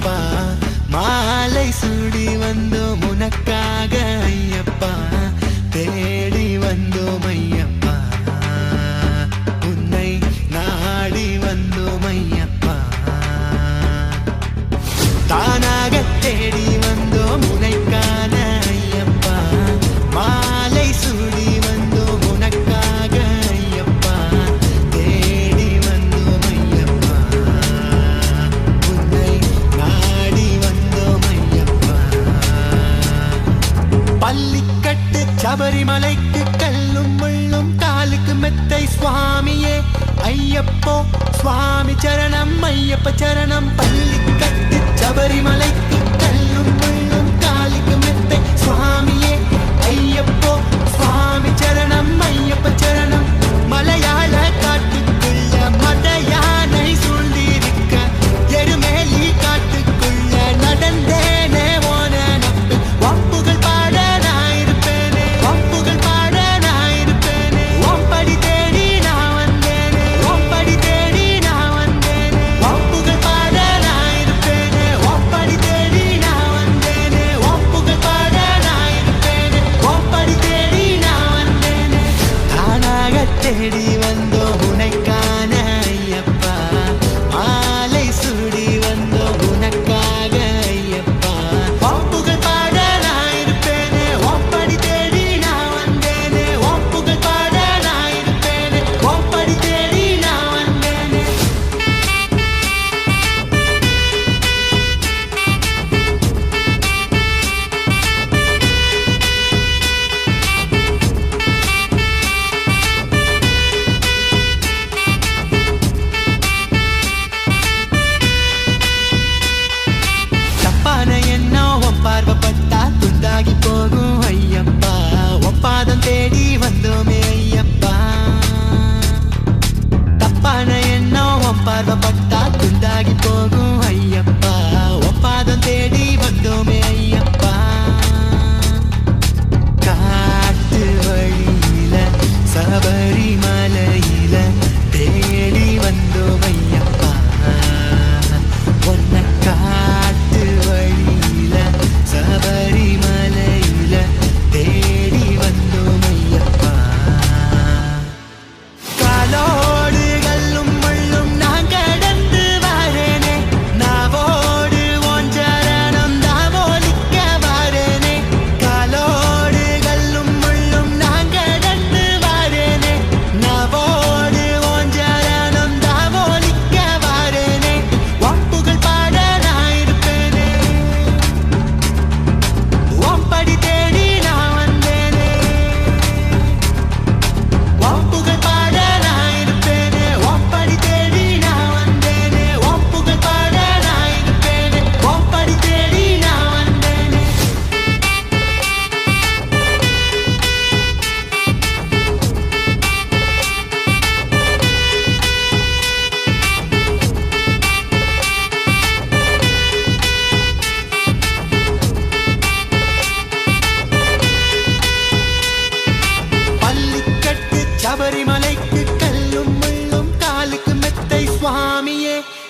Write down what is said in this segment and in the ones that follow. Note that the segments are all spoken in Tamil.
Bye. pague por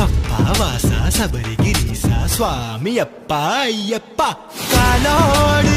அப்பா வாசா சபரிகிரீசா சுவாமி அப்பா ஐயப்பா காலோடு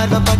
by the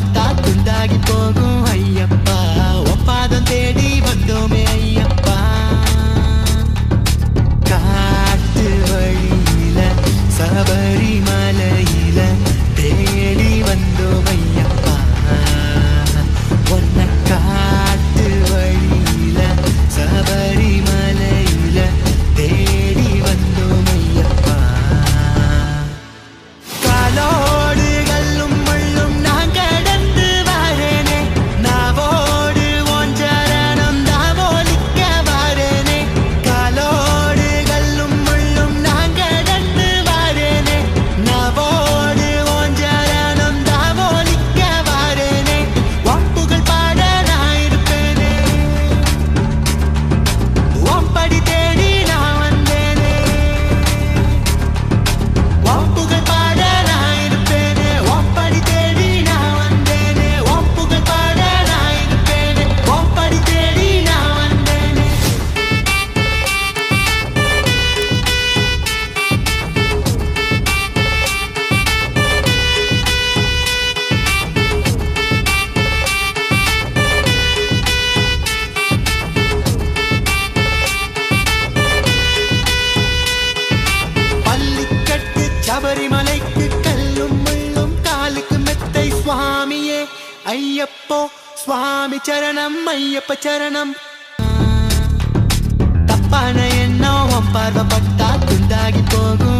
ஐயப்போ சுவாமி சரணம் ஐயப்ப சரணம். தப்பான எண்ணம் பார்வப்பட்டா துண்டாகி போகும்.